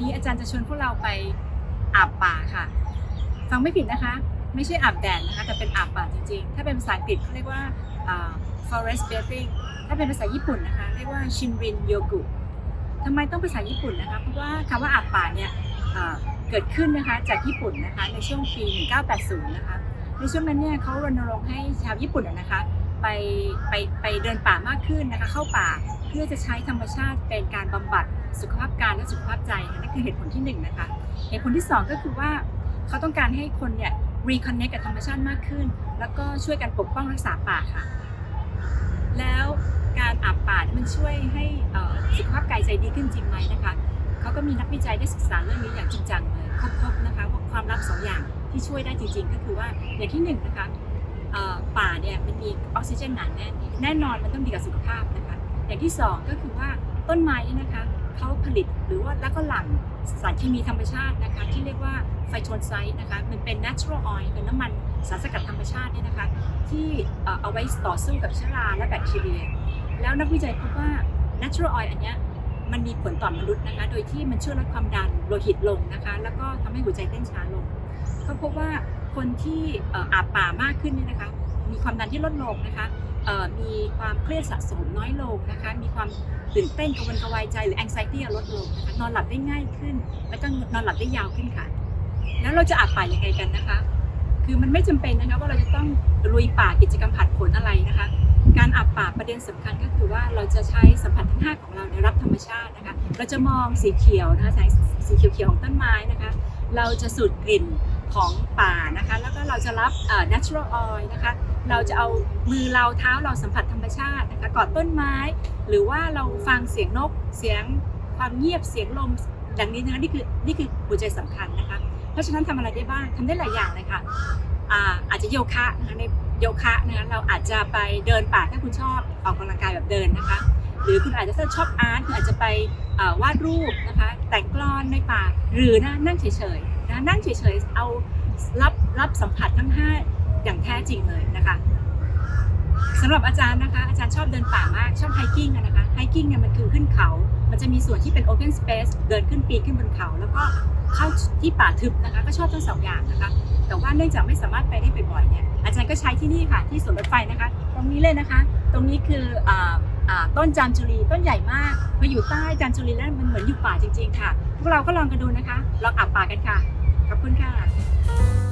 นี้อาจารย์จะชวนพวกเราไปอาบป่าค่ะ ฟังไม่ผิดนะคะ ไม่ใช่อาบแดดนะคะ แต่เป็นอาบป่าจริงๆ ถ้าเป็นภาษาอังกฤษเขาเรียกว่า forest bathing ถ้าเป็นภาษาญี่ปุ่นนะคะ เรียกว่า shinrin yogu ทำไมต้องภาษาญี่ปุ่นนะคะ เพราะว่าคำว่าอาบป่าเนี่ยเกิดขึ้นนะคะจากญี่ปุ่นนะคะในช่วงปี 1980 นะคะ ในช่วงนั้นเนี่ยเขารณรงค์ให้ชาวญี่ปุ่นนะคะ ไปไปไปเดินป่ามากขึ้นนะคะเข้าป่าเพื่อจะใช้ธรรมชาติเป็นการบำบัดสุขภาพกายและสุขภาพใจนั่นคือเหตุผลที่หนึ่งนะคะเหตุผลที่สองก็คือว่าเขาต้องการให้คนเนี่ย reconnect กับธรรมชาติมากขึ้น แล้วก็ช่วยกันปกป้องรักษาป่าค่ะ แล้วการอาบป่ามันช่วยให้สุขภาพกายใจดีขึ้นจริงไหมนะคะเขาก็มีนักวิจัยได้ศึกษาเรื่องนี้อย่างจริงจังเลยครบๆนะคะว่าความลับสองอย่างที่ช่วยได้จริงๆ ก็คือว่าอย่างที่หนึ่งนะคะ ป่าเนี่ยมันมีออกซิเจนหนาแน่นแน่นอนมันต้องดีกับสุขภาพนะคะอย่างที่สองก็คือว่าต้นไม้นี่นะคะเขาผลิตหรือว่าแล้วก็หลั่งสารเคมีธรรมชาตินะคะที่เรียกว่าไฟโทนไซต์นะคะมันเป็น natural oil เป็นน้ำมันสารสกัดธรรมชาติเนี่ยนะคะที่เอาไว้ต่อสู้กับเชื้อราและแบคทีเรีย แล้วนักวิจัยพบว่า natural oil อันเนี้ยมันมีผลต่อมนุษย์นะคะ โดยที่มันช่วยลดความดันโลหิตลงนะคะ แล้วก็ทำให้หัวใจเต้นช้าลง เขาพบว่า คนที่อาบป่ามากขึ้นเนี่ยนะคะมีความดันที่ลดลงนะคะมีความเครียดสะสมน้อยลงนะคะมีความตื่นเต้นกังวลกระวายใจหรือ anxiety ลดลงนะคะนอนหลับได้ง่ายขึ้น แล้วก็นอนหลับได้ยาวขึ้นค่ะ แล้วเราจะอาบป่ายังไงกันนะคะ คือมันไม่จำเป็นนะคะว่าเราจะต้องลุยป่ากิจกรรมผัดผลอะไรนะคะ การอาบป่าประเด็นสำคัญก็คือว่าเราจะใช้สัมผัสทั้งห้าของเราในรับธรรมชาตินะคะ เราจะมองสีเขียวนะคะแสงสีเขียวๆของต้นไม้นะคะ เราจะสูดกลิ่น ของป่านะคะ แล้วก็เราจะรับ natural oil นะคะ เราจะเอามือเราเท้าเราสัมผัสธรรมชาตินะคะกอดต้นไม้ หรือว่าเราฟังเสียงนกเสียงความเงียบเสียงลมดังนี้นะคะนี่คือนี่คือหัวใจสำคัญนะคะ เพราะฉะนั้นทำอะไรได้บ้างทำได้หลายอย่างเลยค่ะอาจจะโยคะนะคะในโยคะนะคะเราอาจจะไปเดินป่าถ้าคุณชอบออกกำลังกายแบบเดินนะคะ หรือคุณอาจจะชอบอาร์ตคุณอาจจะไปวาดรูปนะคะแต่งกลอนในป่าหรือนะนั่งเฉยๆ นะนั่งเฉยๆ เอารับรับสัมผัสทั้งห้าอย่างแท้จริงเลยนะคะสำหรับอาจารย์นะคะ อาจารย์ชอบเดินป่ามากชอบไฮกิ้งนะคะไฮกิ้งเนี่ยมันคือขึ้นเขา มันจะมีส่วนที่เป็น open space เดินขึ้นปีนขึ้นบนเขา แล้วก็เข้าที่ป่าทึบนะคะ ก็ชอบทั้งสองอย่างนะคะ แต่ว่าเนื่องจากไม่สามารถไปได้บ่อยๆเนี่ยอาจารย์ก็ใช้ที่นี่ค่ะที่สวนรถไฟนะคะ ตรงนี้เลยนะคะ ตรงนี้คืออต้นจามจุรีต้นใหญ่มากพออยู่ใต้จามจุรีแล้วมันเหมือนอยู่ป่าจริง ๆ ค่ะพวกเราก็ลองกันดูนะคะลองอาบป่ากันค่ะ ขอบคุณค่ะ